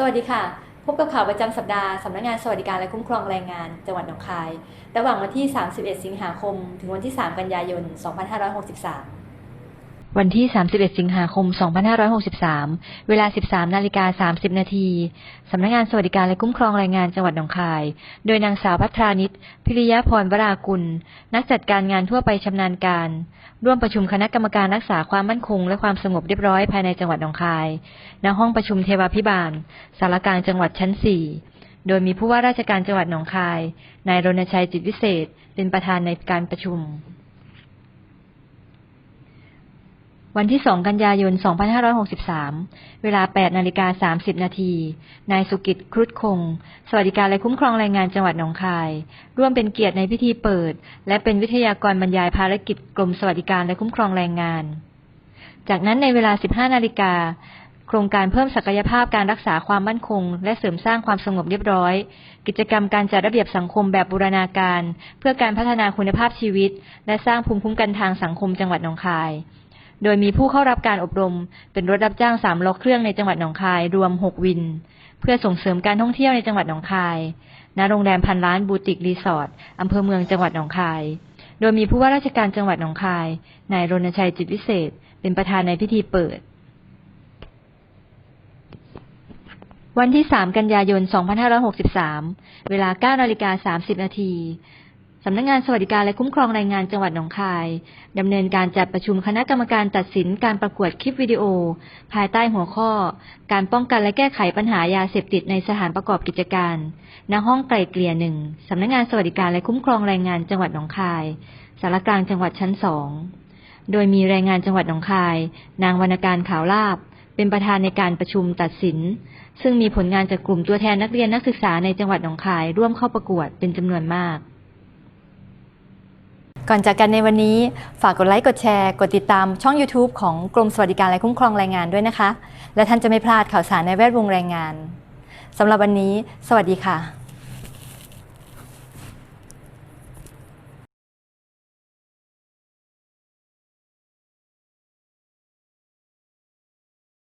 สวัสดีค่ะ พบกับข่าวประจำสัปดาห์สำนักงานสวัสดิการและคุ้มครองแรงงาน จังหวัดหนองคาย ระหว่างวันที่ 31 สิงหาคม ถึงวันที่ 3 กันยายน 2563 วันที่ 31 สิงหาคม 2563 เวลา 13 นาฬิกา 30 นาที สำนักงานสวัสดิการและคุ้มครองแรงงานจังหวัดหนองคาย โดยนางสาวพัทรานิตพิริยพรวรากุล นักจัดการงานทั่วไปชำนาญการ ร่วมประชุมคณะกรรมการรักษาความมั่นคง และความสงบเรียบร้อยภายในจังหวัดหนองคาย ณ ห้องประชุมเทวาพิบาล สารกลางจังหวัดชั้น 4 โดยมีผู้ว่าราชการจังหวัดหนองคาย นายรณชัยจิตวิเศษ เป็นประธานในการประชุม วันที่ 2 กันยายน 2563 เวลา 8 นาฬิกา 30 นาที นายสุกิจครุฑคง สวัสดิการและคุ้มครองแรงงานจังหวัดหนองคาย ร่วมเป็นเกียรติในพิธีเปิด และเป็นวิทยากรบรรยายภารกิจกรมสวัสดิการและคุ้มครองแรงงาน จากนั้นในเวลา 15 นาฬิกา โครงการเพิ่มศักยภาพการรักษาความมั่นคง และเสริมสร้างความสงบเรียบร้อย กิจกรรมการจัดระเบียบสังคมแบบบูรณาการ เพื่อการพัฒนาคุณภาพชีวิต และสร้างภูมิคุ้มกันทางสังคมจังหวัดหนองคาย โดยมีผู้เข้ารับการอบรม เป็นรถรับจ้างสามล้อเครื่องในจังหวัดหนองคายรวม6วิน เพื่อส่งเสริมการท่องเที่ยวในจังหวัดหนองคาย ณ โรงแรมพันล้านบูติกรีสอร์ทอำเภอเมืองจังหวัดหนองคาย โดยมีผู้ว่าราชการจังหวัดหนองคาย นายรณชัยจิตวิเศษ เป็นประธานในพิธีเปิด วันที่ 3 กันยายน 2563 เวลา9นาฬิกา30นาทีำนักงานสวัสดิการและคุ้มครองแรงงานจังหวัดหนองคายดำเนินการจัดประชุมคณะกรรมการตัดสินการประกวดคลิปวิดีโอ ภายใต้หัวข้อ การป้องกันและแก้ไขปัญหายาเสพติดในสถานประกอบกิจการ ณ ห้องไกลเกลี่ยหนึ่งสำนักงานสวัสดิการและคุ้มครองแรงงานจังหวัดหนองคาย สารกลางจังหวัดชั้นสองโดยมีแรงงานจังหวัดหนองคาย นางวรรณการขาวลาบ เป็นประธานในการประชุมตัดสิน ซึ่งมีผลงานจากกลุ่มตัวแทนนักเรียนนักศึกษาในจังหวัดหนองคายร่วมเข้าประกวดเป็นจำนวนมาก ก่อนจากกันในวันนี้ ฝากกดไลค์กดแชร์ กดติดตามช่อง YouTube ของกรมสวัสดิการและคุ้มครองแรงงานด้วยนะคะ และท่านจะไม่พลาดข่าวสารในแวดวงแรงงานสำหรับวันนี้ สวัสดีค่ะ